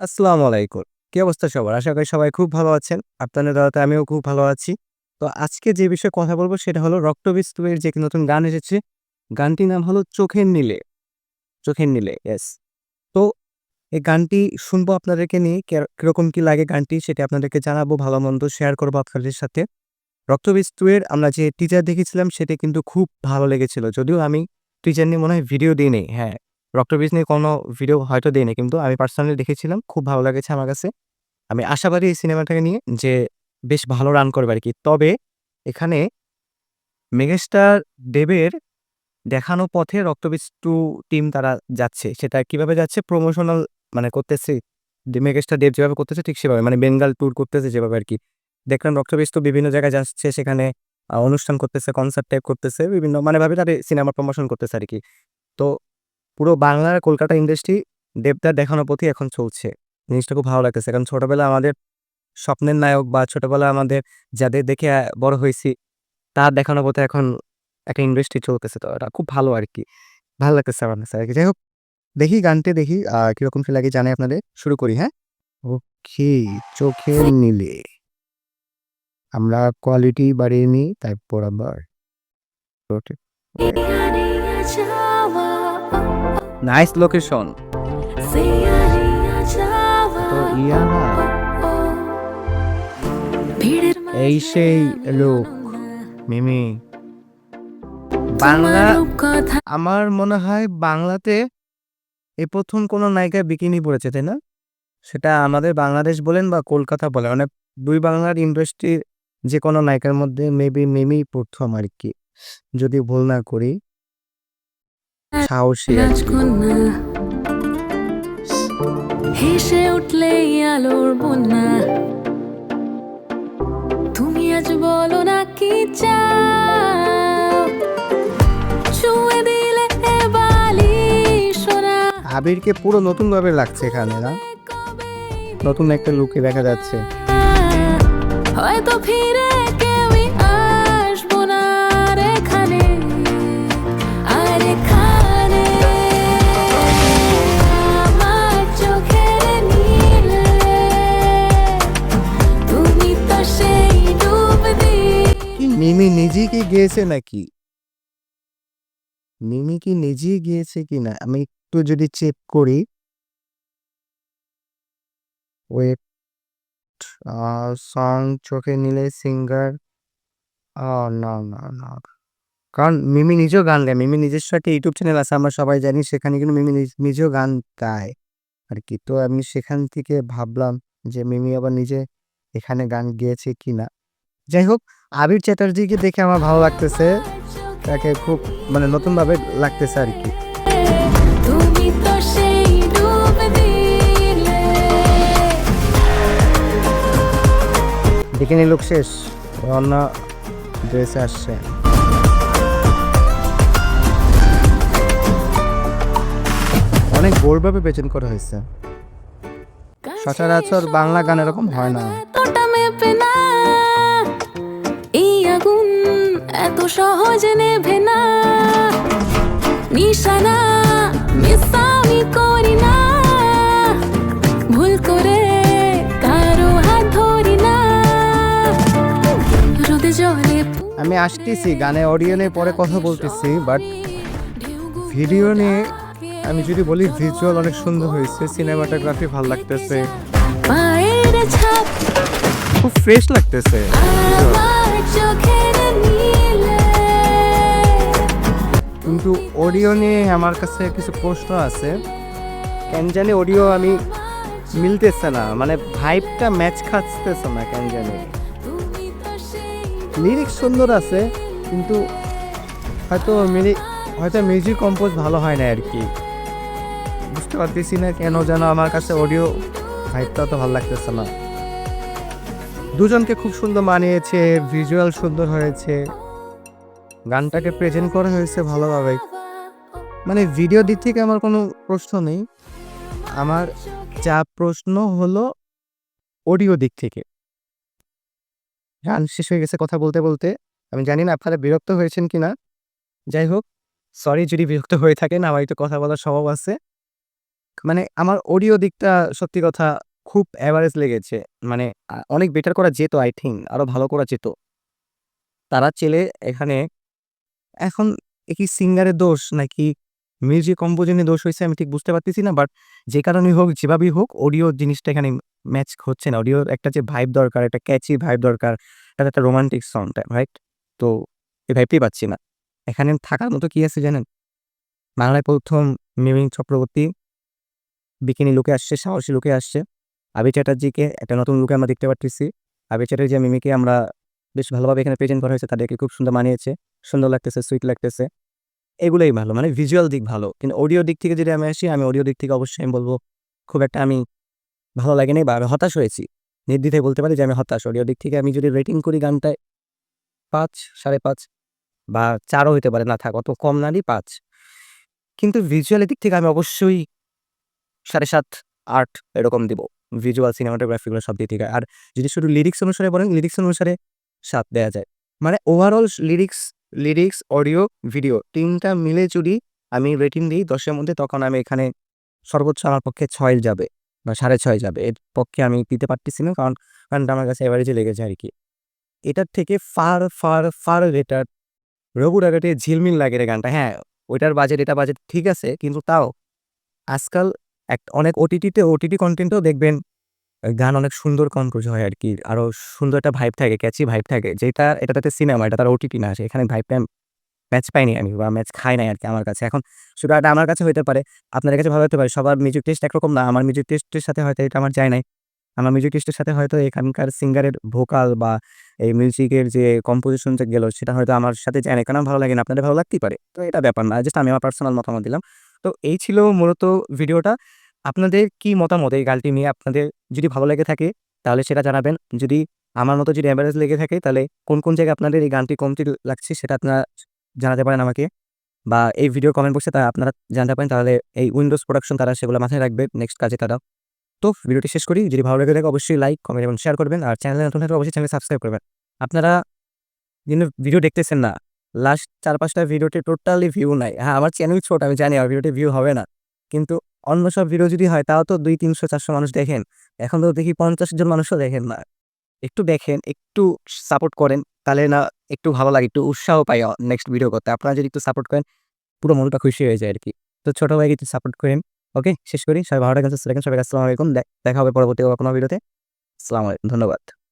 আসসালামু আলাইকুম। কি অবস্থা সবার? আশা করি সবাই খুব ভালো আছেন। আপনাদের দোয়াতে আমিও খুব ভালো আছি। তো আজকে যে বিষয়ে কথা বলব সেটা হলো রক্তবীজ 2 এর যে নতুন গান এসেছে, গানটির নাম হলো 'চোখের নীলে', 'চোখের নীলে' ইয়েস। তো এই গানটি শুনব আপনাদেরকে নিয়ে কীরকম কি লাগে গানটি সেটা আপনাদেরকে জানাব, ভালো-মন্দ শেয়ার করব আপনাদের সাথে। রক্তবীজ 2 এর আমরা যে টিজার দেখেছিলাম সেটি কিন্তু খুব ভালো লেগেছিল। যদিও আমি টিজার নিয়ে মনে হয় ভিডিও দিই নাই। হ্যাঁ, রক্তবীজ নিয়ে কোনো ভিডিও হয়তো দেই নাই। কিন্তু আমি পার্সোনালি দেখেছিলাম। খুব ভালো লেগেছে আমার কাছে। আমি আশাবাদী এই সিনেমাটাকে নিয়ে যে বেশ ভালো রান করবে আর কি তবে এখানে মেগাস্টার দেবের দেখানো পথে রক্তবীজ টু টিম তারা যাচ্ছে। সেটা কীভাবে যাচ্ছে? প্রমোশনাল মানে করতেছে। যে মেগাস্টার দেব যেভাবে করতেছে ঠিক সেভাবে। মানে বেঙ্গাল ট্যুর করতেছে যেভাবে আর কি দেখলাম রক্তবীজ তো বিভিন্ন জায়গায় যাচ্ছে সেখানে অনুষ্ঠান করতেছে, কনসার্ট টাইপ করতেছে। বিভিন্ন মানে ভাবে তাদের সিনেমা প্রমোশন করতেছে আর কি তো পুরো বাংলার কলকাতা ইন্ডাস্ট্রি দেবদার দেখানো পথেই এখন চলছে। জিনিসটা খুব ভালো লাগতেছে। কারণ ছোটবেলায় আমাদের স্বপ্নের নায়ক বা ছোটবেলায় আমাদের যাদের দেখে বড় হয়েছি তার দেখানো পথে এখন একটা ইন্ডাস্ট্রি চলতেছে। তো এটা খুব ভালো আর কি ভালো লাগতেছে আমার কাছে আরকি। যাই হোক, দেখি গানটি দেখি কীরকম কি লাগে জানাই আপনাদের। শুরু করি, হ্যাঁ? ওকে, 'চোখের নীলে'। আমরা কোয়ালিটি বাড়িয়ে নিই তারপর আবার। Nice location. এই সেই লোক মিমি। বাংলা আমার মনে হয় বাংলাতে এই প্রথম কোনো নায়িকা বিকিনি পড়েছে, তাই না? সেটা আমাদের বাংলাদেশ বলেন বা কলকাতা বলেন মানে দুই বাংলার ইন্ডাস্ট্রির যে কোনো নায়িকার মধ্যে মেবি মিমিই ১ম আরকি। যদি ভুল না করি। সাহসী আরকি। হেসে উঠলেই আলোর বন্যা তুমি আজ বলো না কি চাও ছুঁয়ে দিলে বালি সোনা আবিরকে পুরো নতুনভাবে লাগছে এখানে না? নতুন একটা লুকে দেখা যাচ্ছে। হয়তো ফিরে গেয়েছে নাকি? মিমি কি নিজেই গিয়েছে কিনা? আমি একটু যদি চেক করি। ওয়েট সং 'চোখের নীলে' সিঙ্গার না, না, না। কারণ মিমি নিজেও গান গায়। মিমি নিজস্ব একটা ইউটিউব চ্যানেল আছে আমরা সবাই জানি। সেখানে কিন্তু মিমি নিজেও গান গায় আর কি তো আমি সেখান থেকে ভাবলাম যে মিমি আবার নিজে এখানে গান গেয়েছে কিনা? যাই হোক, আবির চ্যাটার্জিকে দেখে আমার ভালো লাগতেছে। তাকে খুব মানে নতুনভাবে লাগতেছে আর কি বিকিনি লুক শেষ। অন্য ড্রেসে আসছে। অনেক বোল্ডভাবে প্রেজেন্ট করা হয়েছে। সচরাচর বাংলা গান এরকম হয় না। সহজে নেভে না। নিশানা মিস আমি করি না। ভুল করে কারও হাত ধরি না। রোদে জলে আমি আসতেছি গানে অডিও নিয়ে পরে কথা বলতেছি বাট ভিডিও নিয়ে আমি যদি বলি ভিজুয়াল অনেক সুন্দর হয়েছে সিনেমাটোগ্রাফি ভালো লাগতেছে। খুব ফ্রেশ লাগতেছে। চোখের কিন্তু অডিও নিয়ে আমার কাছে কিছু প্রশ্ন আছে। কেন জানি অডিও আমি মিলতেছে না মানে ভাইবটা ম্যাচ খাচ্তেছে না কেন জানি। লিরিক্স সুন্দর আছে, কিন্তু হয়তো মিলি হয়তো মিউজিক কম্পোজ ভালো হয় না আর কি বুঝতে পারতেছি না কেন যেন আমার কাছে অডিও ভাইবটা তো ভালো লাগতেছে না। দুজনকে খুব সুন্দর মানিয়েছে ভিজুয়াল সুন্দর হয়েছে। গানটাকে প্রেজেন্ট করা হয়েছে ভালোভাবে। মানে ভিডিও দিক থেকে আমার কোনো প্রশ্ন নেই। আমার যা প্রশ্ন হলো অডিও দিক থেকে। গান শেষ হয়ে গেছে কথা বলতে বলতে। আমি জানি না আপনারা বিরক্ত হয়েছেন কি না যাই হোক সরি যদি বিরক্ত হয়ে থাকেন, আমার একটু কথা বলার স্বভাব আছে। মানে আমার অডিও দিকটা সত্যি কথা খুব অ্যাভারেজ লেগেছে। মানে অনেক বেটার করা যেত আই থিঙ্ক আরও ভালো করা যেত। তারা চেলে এখানে এখন এ কি সিঙ্গারের দোষ নাকি মিউজিক কম্পোজিশন দোষ হয়েছে আমি ঠিক বুঝতে পারতেছি না। বাট যে কারণেই হোক, যেভাবেই হোক অডিও জিনিসটা এখানে ম্যাচ হচ্ছে না। অডিওর একটা যে ভাইব দরকার, একটা ক্যাচি ভাইব দরকার, এটা একটা রোমান্টিক সং রাইট? তো এই ভাইবটাই পাচ্ছি না। এখানে থাকার মতো কি আছে জানেন? বাংলায় ১ম মিমি চক্রবর্তী বিকিনি লোকে আসছে, সাহসী লোকে আসছে। আবি চ্যাটার্জিকে একটা নতুন লুকে আমরা দেখতে পারতেছি। আবি চ্যাটার্জি মিমিকে আমরা বেশ ভালোভাবে এখানে প্রেজেন্ট করা হয়েছে। তাদেরকে খুব সুন্দর মানিয়েছে। সুন্দর লাগতেছে, সুইট লাগতেছে। এগুলোই ভালো। মানে ভিজুয়াল দিক ভালো। কিন্তু অডিও দিক থেকে যদি আমি আসি, আমি অডিও দিক থেকে অবশ্যই আমি বলব খুব একটা আমি ভালো লাগেনি বা আমি হতাশ হয়েছি। নির্দ্বিধায় বলতে পারি যে আমি হতাশ। অডিও দিক থেকে আমি যদি রেটিং করি গানটায় ৫, ৫.৫ বা ৪ ও হইতে পারে। না থাক অত কম না দিই ৫। কিন্তু ভিজুয়াল এর দিক থেকে আমি অবশ্যই ৭.৫, ৮ এরকম দিব। ভিজুয়াল, সিনেমাটোগ্রাফিগুলো সব দিক থেকে। আর যদি শুধু লিরিক্স অনুসারে বলেন, লিরিক্স অনুসারে ৭ দেওয়া যায়। মানে overall lyrics, lyrics, audio, video তিনটা মিলে যদি আমি রেটিং দিই দশের মধ্যে তখন আমি এখানে সর্বোচ্চ আমার পক্ষে ৬ যাবে বা ৬.৫ যাবে। এর পক্ষে আমি দিতে পারতেছি না। কারণ গানটা আমার কাছে এভারেজে লেগেছে আর কি এটার থেকে ফার, ফার, ফার রেটার রঘু ডাকাতের ঝিলমিল লাগে রে গানটা। হ্যাঁ, ওইটার বাজেট, এটা বাজেট ঠিক আছে। কিন্তু তাও আজকাল এক অনেক ওটিটিতে ওটিটি কন্টেন্টও দেখবেন গান অনেক সুন্দর কম্পোজ হয় আর কি আরও সুন্দর একটা ভাইব থাকে, ক্যাচি ভাইব থাকে। যেটা এটাতে সিনেমা, এটা তার ওটিটি না। আসে এখানে ভাইবটা ম্যাচ পাইনি আমি বা ম্যাচ খাই নাই আর কি আমার কাছে। এখন শুধু এটা আমার কাছে হইতে পারে, আপনাদের কাছে ভালো হতে পারে। সবার মিউজিক টেস্ট একরকম না। আমার মিউজিক টেস্টের সাথে হয়তো এটা আমার যায় নাই। আমার মিউজিক টেস্টের সাথে হয়তো এখানকার সিঙ্গারের ভোকাল বা এই মিউজিকের যে কম্পোজিশন যে গেল সেটা হয়তো আমার সাথে যায়। কারণ আমার ভালো লাগে না। আপনাদের ভালো লাগতেই পারে। তো এটা ব্যাপার না। জাস্ট আমি আমার পার্সোনাল মতামত দিলাম। তো এই ছিল মূলত ভিডিওটা। আপনাদের কি মতামত এই গানটি নিয়ে? আপনাদের যদি ভালো লেগে থাকে তাহলে সেটা জানাবেন। যদি আমার মতো যদি এভারেজ লেগে থাকে তাহলে কোন, কোন জায়গায় আপনাদের এই গানটি কমতি লাগছে সেটা আপনারা জানাতে পারেন আমাকে। বা এই ভিডিও কমেন্ট বক্সে তা আপনারা জানতে পারেন। তাহলে এই উইন্ডোজ প্রোডাকশন তারা সেগুলো মাথায় রাখবে নেক্সট কাজে তারা। তো ভিডিওটি শেষ করি। যদি ভালো লেগে থাকে অবশ্যই লাইক, কমেন্ট এবং শেয়ার করবেন। আর চ্যানেলে নতুন থাকলে অবশ্যই চ্যানেল সাবস্ক্রাইব করবেন। আপনারা কিন্তু ভিডিও দেখতেছেন না। লাস্ট ৪-৫ টা ভিডিওতে টোটালি ভিউ নাই। হ্যাঁ, আমার চ্যানেল ছোট আমি জানি আমার ভিডিওতে ভিউ হবে না। কিন্তু অন্য সব ভিডিও যদি হয় তাও তো দুই তিনশো চারশো মানুষ দেখেন। এখন তো দেখি ৫০ জন মানুষও দেখেন না। একটু দেখেন, একটু সাপোর্ট করেন। তাহলে না একটু ভালো লাগে, একটু উৎসাহ পাই নেক্সট ভিডিও করতে। আপনারা যদি একটু সাপোর্ট করেন পুরো মনটা খুশি হয়ে যায় আরকি। তো ছোট ভাইকে একটু সাপোর্ট করেন। ওকে? শেষ করি। সবাই ভালো থাকেন। সবাইকে আসসালামু আলাইকুম। দেখা হবে পরবর্তী কোনো ভিডিওতে। আসসালামু আলাইকুম। ধন্যবাদ।